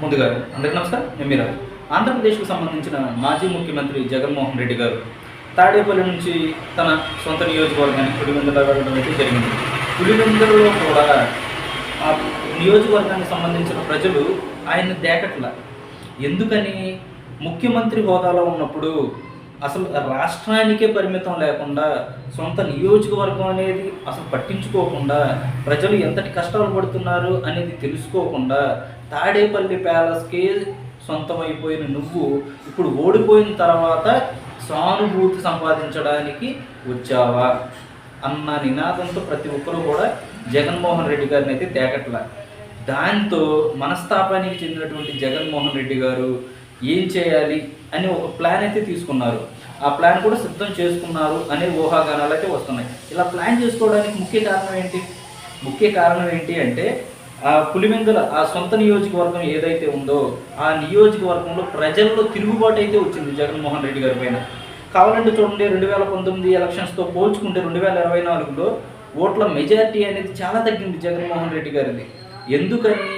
ముందుగా అందరికీ నమస్కారం. నేను మీరా ఆంధ్రప్రదేశ్కు సంబంధించిన మాజీ ముఖ్యమంత్రి జగన్మోహన్ రెడ్డి గారు తాడేపల్లి నుంచి తన సొంత నియోజకవర్గానికి పులివెందుల వెళ్ళడం అయితే జరిగింది. పులివెందులలో కూడా ఆ నియోజకవర్గానికి సంబంధించిన ప్రజలు ఆయన దేకట్ల. ఎందుకని? ముఖ్యమంత్రి హోదాలో ఉన్నప్పుడు అసలు రాష్ట్రానికే పరిమితం లేకుండా సొంత నియోజకవర్గం అనేది అసలు పట్టించుకోకుండా ప్రజలు ఎంతటి కష్టాలు పడుతున్నారు అనేది తెలుసుకోకుండా తాడేపల్లి ప్యాలెస్కి సొంతమైపోయిన నువ్వు ఇప్పుడు ఓడిపోయిన తర్వాత సానుభూతి సంపాదించడానికి వచ్చావా? అన్న నినాదంతో ప్రతి ఒక్కరూ కూడా జగన్మోహన్ రెడ్డి గారిని అయితే తేకట్ల. దాంతో మనస్తాపానికి చెందినటువంటి జగన్మోహన్ రెడ్డి గారు ఏం చేయాలి అని ఒక ప్లాన్ అయితే తీసుకున్నారు. ఆ ప్లాన్ కూడా సిద్ధం చేసుకున్నారు అనే ఊహాగానాలు అయితే వస్తున్నాయి. ఇలా ప్లాన్ చేసుకోవడానికి ముఖ్య కారణం ఏంటి? ముఖ్య కారణం ఏంటి అంటే ఆ పులివెందుల ఆ సొంత నియోజకవర్గం ఏదైతే ఉందో ఆ నియోజకవర్గంలో ప్రజల్లో తిరుగుబాటు అయితే వచ్చింది జగన్మోహన్ రెడ్డి గారి పైన. కావాలంటే చూడండి రెండు వేల పంతొమ్మిది ఎలక్షన్స్తో పోల్చుకుంటే రెండు వేల ఇరవై నాలుగులో ఓట్ల మెజారిటీ అనేది చాలా తగ్గింది జగన్మోహన్ రెడ్డి గారిది. ఎందుకని?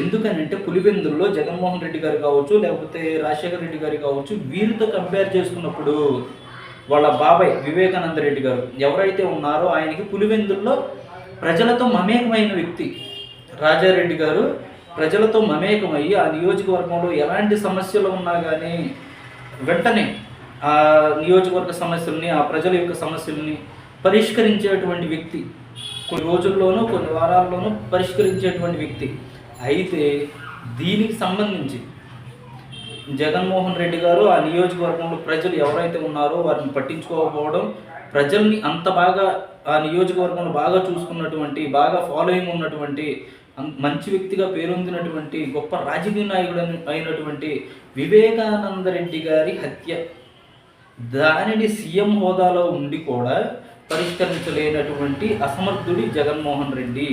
ఎందుకని అంటే పులివెందుల్లో జగన్మోహన్ రెడ్డి గారు కావచ్చు లేకపోతే రాజశేఖర రెడ్డి గారు కావచ్చు వీరితో కంపేర్ చేసుకున్నప్పుడు వాళ్ళ బాబాయ్ వివేకానంద రెడ్డి గారు ఎవరైతే ఉన్నారో ఆయనకి పులివెందుల్లో ప్రజలతో మమేకమైన వ్యక్తి రాజారెడ్డి గారు ప్రజలతో మమేకమయ్యి ఆ నియోజకవర్గంలో ఎలాంటి సమస్యలు ఉన్నా కానీ వెంటనే ఆ నియోజకవర్గ సమస్యల్ని ఆ ప్రజల యొక్క సమస్యల్ని పరిష్కరించేటువంటి వ్యక్తి కొన్ని రోజుల్లోనూ కొన్ని వారాల్లోనూ పరిష్కరించేటువంటి వ్యక్తి. అయితే దీనికి సంబంధించి జగన్మోహన్ రెడ్డి గారు ఆ నియోజకవర్గంలో ప్రజలు ఎవరైతే ఉన్నారో వారిని పట్టించుకోకపోవడం ప్రజల్ని అంత బాగా ఆ నియోజకవర్గంలో బాగా చూసుకున్నటువంటి బాగా ఫాలోయింగ్ ఉన్నటువంటి మంచి వ్యక్తిగా పేరొందినటువంటి గొప్ప రాజకీయ నాయకుడు అయినటువంటి వివేకానంద రెడ్డి గారి హత్య. దానిని సీఎం హోదాలో ఉండి కూడా పరిష్కరించలేనటువంటి అసమర్థుడి జగన్మోహన్ రెడ్డి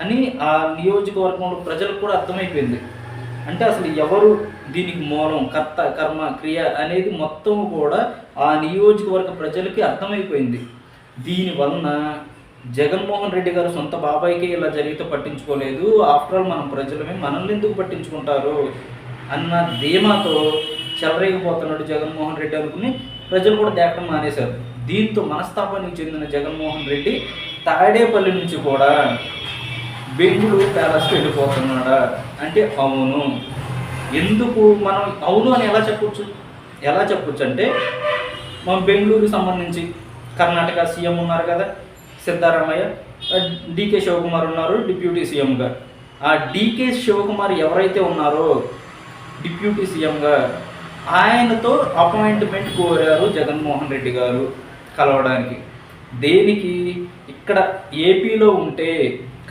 అని ఆ నియోజకవర్గంలో ప్రజలకు కూడా అర్థమైపోయింది. అంటే అసలు ఎవరు దీనికి మూలం కర్త కర్మ క్రియ అనేది మొత్తం కూడా ఆ నియోజకవర్గ ప్రజలకి అర్థమైపోయింది. దీని వలన జగన్మోహన్ రెడ్డి గారు సొంత బాబాయికి ఇలా జరిగితే పట్టించుకోలేదు. ఆఫ్టర్ ఆల్ మనం ప్రజలమే మనల్ని ఎందుకు పట్టించుకుంటారు? అన్న ధీమాతో చెలరేగిపోతున్నాడు జగన్మోహన్ రెడ్డి అనుకుని ప్రజలు కూడా దేకడం మానేశారు. దీంతో మనస్తాపానికి చెందిన జగన్మోహన్ రెడ్డి తాడేపల్లి నుంచి కూడా బెంగుళూరు ప్యాలెస్కి వెళ్ళిపోతున్నాడా? అంటే అవును. ఎందుకు మనం అవును అని ఎలా చెప్పొచ్చు? ఎలా చెప్పొచ్చు అంటే మనం బెంగళూరుకి సంబంధించి కర్ణాటక సీఎం ఉన్నారు కదా. సిద్ధారామయ్య డీకే శివకుమార్ ఉన్నారు డిప్యూటీ సీఎంగా ఆ డీకే శివకుమార్ ఎవరైతే ఉన్నారో డిప్యూటీ సీఎంగా ఆయనతో అపాయింట్మెంట్ కోరారు జగన్మోహన్ రెడ్డి గారు కలవడానికి. దేనికి? ఇక్కడ ఏపీలో ఉంటే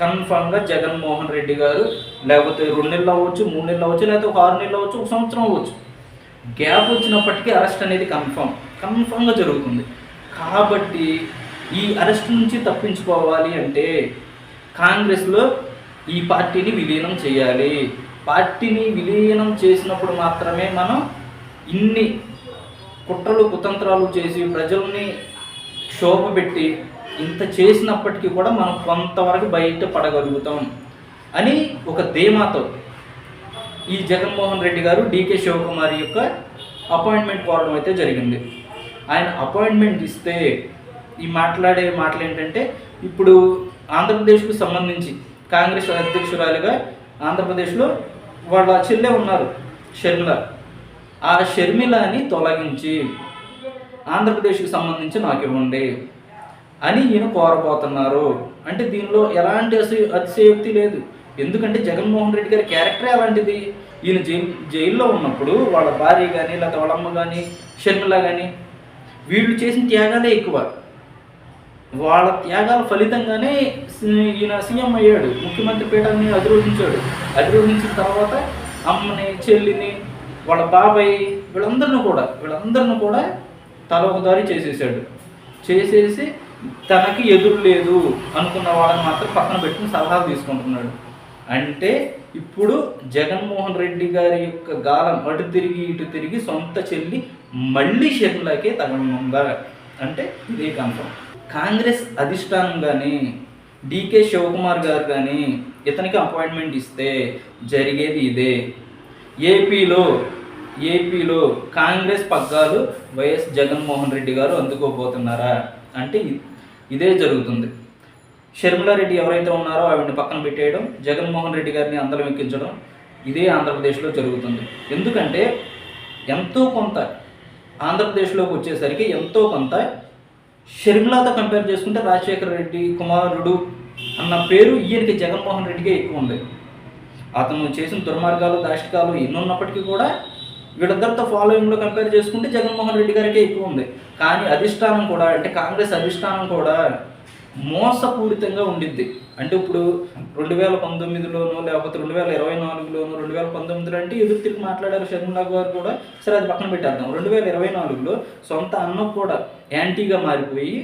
కన్ఫామ్గా జగన్మోహన్ రెడ్డి గారు లేకపోతే రెండు నెలలు అవ్వచ్చు మూడు నెలలు అవ్వచ్చు లేకపోతే ఒక ఆరు నెలలు అవ్వచ్చు ఒక సంవత్సరం అవ్వచ్చు. గ్యాప్ వచ్చినప్పటికీ అరెస్ట్ అనేది కన్ఫామ్. కన్ఫామ్గా జరుగుతుంది. కాబట్టి ఈ అరెస్ట్ నుంచి తప్పించుకోవాలి అంటే కాంగ్రెస్లో ఈ పార్టీని విలీనం చేయాలి. పార్టీని విలీనం చేసినప్పుడు మాత్రమే మనం ఇన్ని కుట్రలు కుతంత్రాలు చేసి ప్రజల్ని క్షోభ పెట్టి ఇంత చేసినప్పటికీ కూడా మనం కొంతవరకు బయట పడగలుగుతాం అని ఒక ధీమాతో ఈ జగన్మోహన్ రెడ్డి గారు డీకే శివకుమార్ యొక్క అపాయింట్మెంట్ కోరడం అయితే జరిగింది. ఆయన అపాయింట్మెంట్ ఇస్తే మాట్లాడే మాటలు ఏంటంటే ఇప్పుడు ఆంధ్రప్రదేశ్కు సంబంధించి కాంగ్రెస్ అధ్యక్షురాలిగా ఆంధ్రప్రదేశ్లో వాళ్ళ చెల్లె ఉన్నారు షర్మిల. ఆ షర్మిలని తొలగించి ఆంధ్రప్రదేశ్కి సంబంధించి నాకు ఇవ్వండి అని ఈయన కోరబోతున్నారు. అంటే దీనిలో ఎలాంటి అతి అతిశయోక్తి లేదు. ఎందుకంటే జగన్మోహన్ రెడ్డి గారి క్యారెక్టరే అలాంటిది. ఈయన జై జైల్లో ఉన్నప్పుడు వాళ్ళ భార్య కానీ లేకపోతే వాళ్ళమ్మ కానీ షర్మిల కానీ వీళ్ళు చేసిన త్యాగాలే ఎక్కువ. వాళ్ళ త్యాగాల ఫలితంగానే ఈయన సీఎం అయ్యాడు. ముఖ్యమంత్రి పీఠాన్ని అధిరోహించాడు. అధిరోహించిన తర్వాత అమ్మని చెల్లిని వాళ్ళ బాబాయ్ వీళ్ళందరిని కూడా వీళ్ళందరిని కూడా తల దారి చేసేసాడు. చేసేసి తనకి ఎదురు లేదు అనుకున్న వాళ్ళని మాత్రం పక్కన పెట్టుకుని సలహాలు తీసుకుంటున్నాడు. అంటే ఇప్పుడు జగన్మోహన్ రెడ్డి గారి యొక్క గాలం అటు తిరిగి ఇటు తిరిగి సొంత చెల్లి మళ్ళీ షర్మిలాకే తగనుందా అంటే ఇదే కన్ఫర్మ్ కాంగ్రెస్ అధిష్టానం కానీ డీకే శివకుమార్ గారు కానీ ఇతనికి అపాయింట్మెంట్ ఇస్తే జరిగేది ఇదే. ఏపీలో ఏపీలో కాంగ్రెస్ పగ్గాలు వైఎస్ జగన్మోహన్ రెడ్డి గారు అందుకోబోతున్నారా? అంటే ఇదే జరుగుతుంది. షర్మిలారెడ్డి ఎవరైతే ఉన్నారో ఆవిడని పక్కన పెట్టేయడం జగన్మోహన్ రెడ్డి గారిని అందరం ఎక్కించడం ఇదే ఆంధ్రప్రదేశ్లో జరుగుతుంది. ఎందుకంటే ఎంతో కొంత ఆంధ్రప్రదేశ్లోకి వచ్చేసరికి ఎంతో కొంత షర్మిలాతో కంపేర్ చేసుకుంటే రాజశేఖర రెడ్డి కుమారుడు అన్న పేరు ఈయనకి జగన్మోహన్ రెడ్డికే ఎక్కువ ఉంది. అతను చేసిన దుర్మార్గాలు దాష్టికాలు ఎన్నున్నప్పటికీ కూడా వీళ్ళిద్దరితో ఫాలోయింగ్లో కంపేర్ చేసుకుంటే జగన్మోహన్ రెడ్డి గారికే ఎక్కువ ఉంది. కానీ అధిష్టానం కూడా అంటే కాంగ్రెస్ అధిష్టానం కూడా మోసపూరితంగా ఉండిద్ది. అంటే ఇప్పుడు రెండు వేల పంతొమ్మిదిలోనో లేకపోతే రెండు వేల ఇరవై నాలుగులోనో రెండు వేల పంతొమ్మిదిలో అంటే ఎదురు తిరిగి మాట్లాడారు షర్మిలా గారు కూడా. సరే అది పక్కన పెట్టేద్దాం. రెండు వేల ఇరవై నాలుగులో సొంత అన్న కూడా యాంటీగా మారిపోయి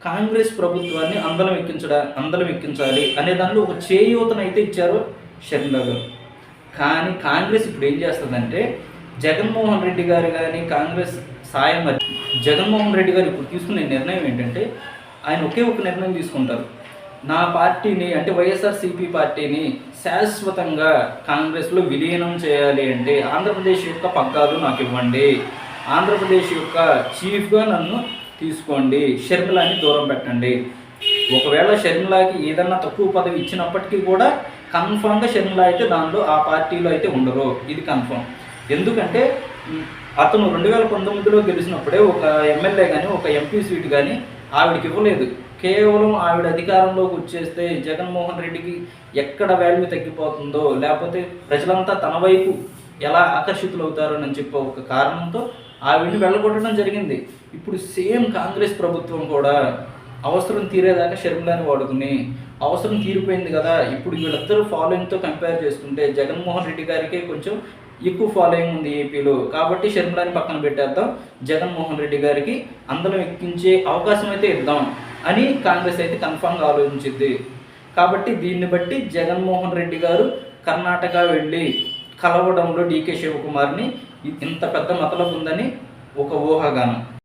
కాంగ్రెస్ ప్రభుత్వాన్ని అందలం ఎక్కించడా అందలం ఎక్కించాలి అనే దానిలో ఒక చేయూతనైతే ఇచ్చారు షర్మిలా గారు. కానీ కాంగ్రెస్ ఇప్పుడు ఏం చేస్తుందంటే జగన్మోహన్ రెడ్డి గారు కానీ కాంగ్రెస్ సాయం జగన్మోహన్ రెడ్డి గారు ఇప్పుడు తీసుకునే నిర్ణయం ఏంటంటే ఆయన ఒకే ఒక నిర్ణయం తీసుకుంటారు. నా పార్టీని అంటే వైఎస్ఆర్సీపీ పార్టీని శాశ్వతంగా కాంగ్రెస్లో విలీనం చేయాలి అంటే ఆంధ్రప్రదేశ్ యొక్క పగ్గాలు నాకు ఇవ్వండి. ఆంధ్రప్రదేశ్ యొక్క చీఫ్గా నన్ను తీసుకోండి. షర్మిలాని దూరం పెట్టండి. ఒకవేళ షర్మిలాకి ఏదన్నా తక్కువ పదవి ఇచ్చినప్పటికీ కూడా కన్ఫామ్గా షర్మిల అయితే దానిలో ఆ పార్టీలో అయితే ఉండరు. ఇది కన్ఫామ్. ఎందుకంటే అతను రెండు వేల పంతొమ్మిదిలో గెలిచినప్పుడే ఒక ఎమ్మెల్యే కానీ ఒక ఎంపీ సీట్ కానీ ఆవిడకి ఇవ్వలేదు. కేవలం ఆవిడ అధికారంలోకి వచ్చేస్తే జగన్మోహన్ రెడ్డికి ఎక్కడ వాల్యూ తగ్గిపోతుందో లేకపోతే ప్రజలంతా తన వైపు ఎలా ఆకర్షితులవుతారో అని చెప్పే ఒక కారణంతో ఆవిడని వెళ్ళగొట్టడం జరిగింది. ఇప్పుడు సేమ్ కాంగ్రెస్ ప్రభుత్వం కూడా అవసరం తీరేదాకా షర్మిలాని వాడుకుని అవసరం తీరిపోయింది కదా ఇప్పుడు వీళ్ళిద్దరూ ఫాలోయింగ్తో కంపేర్ చేసుకుంటే జగన్మోహన్ రెడ్డి గారికే కొంచెం ఎక్కువ ఫాలోయింగ్ ఉంది ఏపీలో. కాబట్టి షర్మిలాని పక్కన పెట్టేద్దాం జగన్మోహన్ రెడ్డి గారికి అందరం ఎక్కించే అవకాశం అయితే ఇద్దాం. అని కాంగ్రెస్ అయితే కన్ఫామ్గా ఆలోచించింది. కాబట్టి దీన్ని బట్టి జగన్మోహన్ రెడ్డి గారు కర్ణాటక వెళ్ళి కలవడంలో డీకే శివకుమార్ని ఇంత పెద్ద మతలబు ఉందని ఒక ఊహాగానం.